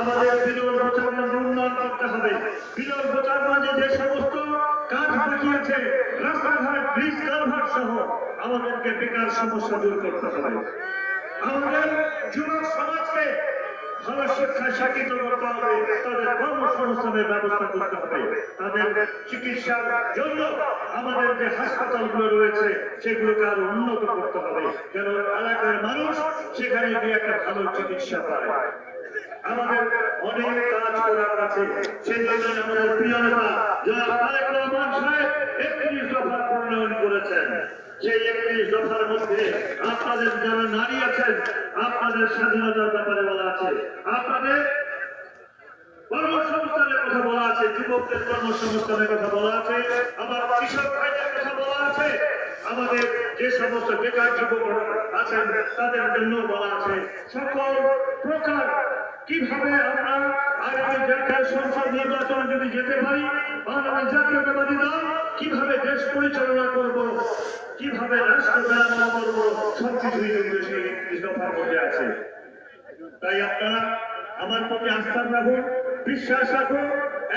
আমাদের গোচারগঞ্জ উন্নয়ন করতে হবে বিরল গোচারগঞ্জে যে সমস্ত কাজ বাকি আছে রাস্তাঘাট ব্রিজ কালভার্ট সহ আমাদেরকে বেকার সমস্যা দূর করতে হবে। আমাদের যুবক সমাজকে শিক্ষিত করতে হবে তাদের কর্মসংস্থানের ব্যবস্থা করতে হবে তাদের চিকিৎসার জন্য আমাদের যে হাসপাতালগুলো রয়েছে সেগুলোকে আরও উন্নত করতে হবে যেন এলাকার মানুষ সেখানে গিয়ে একটা ভালো চিকিৎসা পায় আমাদের অনেক কাজ করার আছে সেই জন্য আমাদের প্রিয় নেতা জনাব তারেক রহমান সাহেব দফা প্রণয়ন করেছেন। সেই একত্রিশ দফার মধ্যে আপনাদের যারা নারী আছেন, আপনাদের স্বাধীনতার ব্যাপারে বলা আছে। আপনাদের কর্মসংস্থানের কথা বলা আছে, যুবকদের কর্মসংস্থানের কথা বলা আছে, আবার কৃষক ভাইদের কথা বলা আছে। আমাদের যে সমস্ত বেকার যুবক আছেন, তাদের জন্য বলা আছে, সকল প্রকার কীভাবে আমরা আগামী জাতীয় সংসদ নির্বাচনে যদি যেতে পারি, বাংলাদেশ জাতীয়তাবাদী দল কীভাবে দেশ পরিচালনা করব, কীভাবে রাষ্ট্র চালনা করব সবকিছুই কিন্তু সেই একত্রিশ দফার মধ্যে আছে। তাই আপনারা আমার প্রতি আস্থা রাখুন, বিশ্বাস রাখুন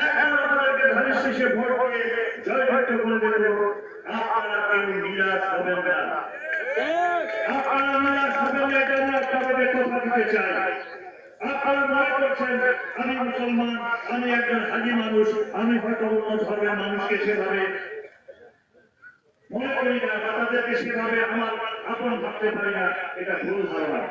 এখন আপনাদেরকে ধানের শীষে ভোট দিয়ে জয়যুক্ত করে দেব। আপনারা কেউ নিরাশ হবেন না। আপনারা নিরাশ হবেন না, এটা আমি আপনাদের কথা দিতে চাই। আপনারা মনে করছেন, আমি মুসলমান, আমি একজন হাজি মানুষ, আমি হয়তো অন্য ধর্মের মানুষকে সেভাবে মনে করি না বা তাদেরকে সেভাবে আমার আপন ভাবতে পারি না, এটা ভুল ধারণা।